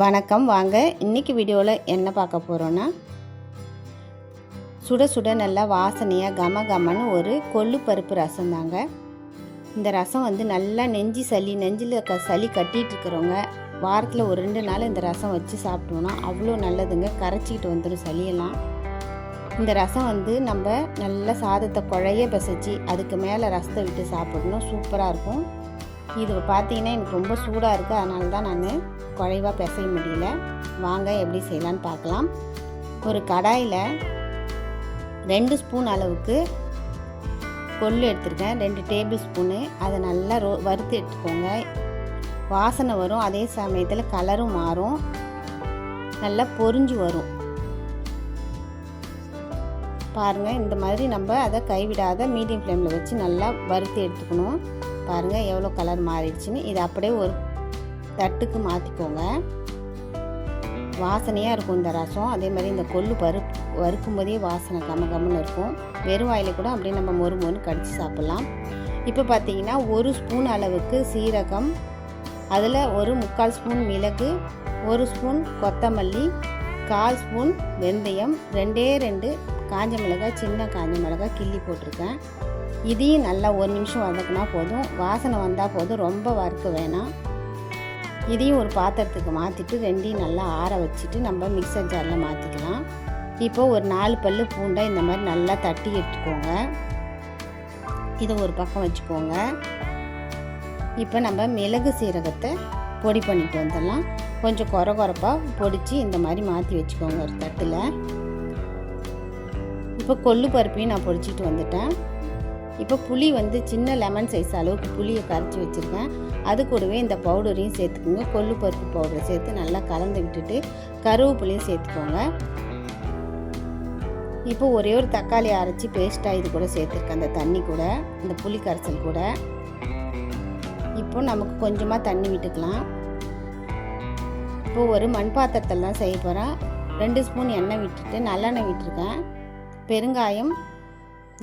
வணக்கம் வாங்க. இன்னைக்கு வீடியோவில் என்ன பார்க்க போகிறோன்னா சுட சுட நல்லா வாசனையாக கம கமன்னு ஒரு கொள்ளு பருப்பு ரசம் தாங்க. இந்த ரசம் வந்து நல்லா நெஞ்சு சளி நெஞ்சில் க சளி கட்டிகிட்டு இருக்கிறவங்க வாரத்தில் ஒரு ரெண்டு நாள் இந்த ரசம் வச்சு சாப்பிட்டோன்னா அவ்வளோ நல்லதுங்க. கரைச்சிக்கிட்டு வந்துடும் சளியெல்லாம். இந்த ரசம் வந்து நம்ம நல்ல சாதத்தை குழைய பிசைச்சு அதுக்கு மேலே ரசத்தை விட்டு சாப்பிடணும். சூப்பராக இருக்கும். இது பார்த்தீங்கன்னா எனக்கு ரொம்ப சூடாக இருக்குது அதனால தான் நான் குறைவாக பிசைய முடியல. வாங்க எப்படி செய்யலான்னு பார்க்கலாம். ஒரு கடாயில் ரெண்டு ஸ்பூன் அளவுக்கு கொள்ளு எடுத்துருக்கேன். ரெண்டு டேபிள் ஸ்பூனு. அதை நல்லா ரோ வறுத்து எடுத்துக்கோங்க. வாசனை வரும். அதே சமயத்தில் கலரும் மாறும். நல்லா பொரிஞ்சு வரும். பாருங்கள் இந்த மாதிரி நம்ம அதை கைவிடாத மீடியம் ஃப்ளேமில் வச்சு நல்லா வறுத்து எடுத்துக்கணும். பாருங்கள் எவ்வளோ கலர் மாறிடுச்சுன்னு. இதை அப்படியே ஒரு தட்டுக்கு மாற்றிக்கோங்க வாசனையாக இருக்கும் இந்த ரசம். அதே மாதிரி இந்த கொள்ளு பருப்பு வறுக்கும் போதே வாசனை கம கம்முன்னு இருக்கும். வெறும் வாயில் கூட அப்படியே நம்ம மொறு மொறு கடித்து சாப்பிட்லாம். இப்போ பார்த்தீங்கன்னா ஒரு ஸ்பூன் அளவுக்கு சீரகம் அதில் ஒரு முக்கால் ஸ்பூன் மிளகு ஒரு ஸ்பூன் கொத்தமல்லி கால் ஸ்பூன் வெந்தயம் ரெண்டே ரெண்டு காஞ்ச மிளகாய் சின்ன காஞ்ச மிளகாய் கிள்ளி போட்டிருக்கேன். இதையும் நல்லா ஒரு நிமிஷம் வதக்குனா போதும். வாசனை வந்தால் போதும். ரொம்ப வறுக்க வேணாம். இதையும் ஒரு பாத்திரத்துக்கு மாற்றிட்டு ரெண்டையும் நல்லா ஆற வச்சுட்டு நம்ம மிக்சர் ஜாரில் மாற்றிக்கலாம் இப்போ ஒரு நாலு பல்லு பூண்டை இந்த மாதிரி நல்லா தட்டி எடுத்துக்கோங்க. இதை ஒரு பக்கம் வச்சுக்கோங்க. இப்போ நம்ம மிளகு சீரகத்தை பொடி பண்ணிட்டு வந்துடலாம். கொஞ்சம் குறை குறைப்பாக பொடித்து இந்த மாதிரி மாற்றி வச்சுக்கோங்க ஒரு தட்டில். இப்போ கொள்ளு பருப்பையும் நான் பொடிச்சிட்டு வந்துட்டேன். இப்போ புளி வந்து சின்ன லெமன் சைஸ் அளவுக்கு புளியை கரைச்சி வச்சுருக்கேன். அது கூடவே இந்த பவுடரையும் சேர்த்துக்கோங்க. கொள்ளு பருப்பு பவுடரை சேர்த்து நல்லா கலந்து விட்டுட்டு கருவேப்பிலையும் சேர்த்துக்கோங்க. இப்போ ஒரே ஒரு தக்காளி அரைச்சி பேஸ்ட்டாக இது கூட சேர்த்துருக்கேன். அந்த தண்ணி கூட இந்த புளி கரைசல் கூட. இப்போ நமக்கு கொஞ்சமாக தண்ணி விட்டுக்கலாம். இப்போ ஒரு மண் பாத்திரத்தில் தான் செய்ய போகிறேன் ரெண்டு ஸ்பூன் எண்ணெய் விட்டுட்டு நல்லெண்ணெய் விட்டுருக்கேன். பெருங்காயம்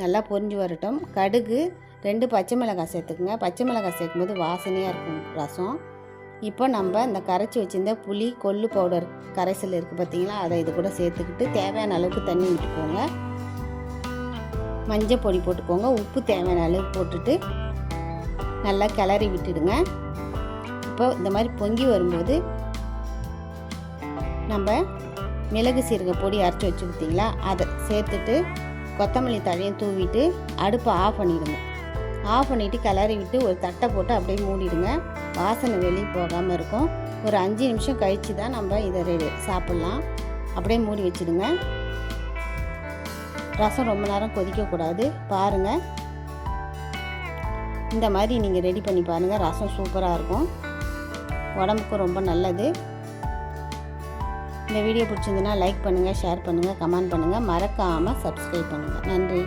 நல்லா பொரிஞ்சு வரட்டும். கடுகு ரெண்டு பச்சை மிளகாய் சேர்த்துக்குங்க. பச்சை மிளகாய் சேர்க்கும்போது வாசனையாக இருக்கும் ரசம். இப்போ நம்ம இந்த கரைச்சி வச்சுருந்த புளி கொள்ளு பவுடர் கரைசல் இருக்குது பார்த்தீங்களா அதை இது கூட சேர்த்துக்கிட்டு தேவையான அளவுக்கு தண்ணி விட்டுக்கோங்க மஞ்சள் பொடி போட்டுக்கோங்க. உப்பு தேவையான அளவுக்கு போட்டுட்டு நல்லா கிளறி விட்டுடுங்க. இப்போ இந்த மாதிரி பொங்கி வரும்போது நம்ம மிளகு சீரக பொடி அரைச்சி வச்சு பார்த்தீங்களா அதை சேர்த்துட்டு கொத்தமல்லி தழையும் தூவிட்டு அடுப்பை ஆஃப் பண்ணிவிடுங்க ஆஃப் பண்ணிவிட்டு கிளறி விட்டு ஒரு தட்டை போட்டு அப்படியே மூடிடுங்க. வாசனை வெளியே போகாமல் இருக்கும். ஒரு அஞ்சு நிமிஷம் கழித்து தான் நம்ம இதை ரெடி சாப்பிட்லாம். அப்படியே மூடி வச்சுடுங்க. ரசம் ரொம்ப நேரம் கொதிக்கக்கூடாது. பாருங்கள் இந்த மாதிரி நீங்கள் ரெடி பண்ணி பாருங்கள் ரசம் சூப்பராக இருக்கும். உடம்புக்கும் ரொம்ப நல்லது. இந்த வீடியோ பிடிச்சிருந்துன்னா லைக் பண்ணுங்கள் ஷேர் பண்ணுங்கள் கமெண்ட் பண்ணுங்கள் மறக்காமல் சப்ஸ்கிரைப் பண்ணுங்கள் நன்றி.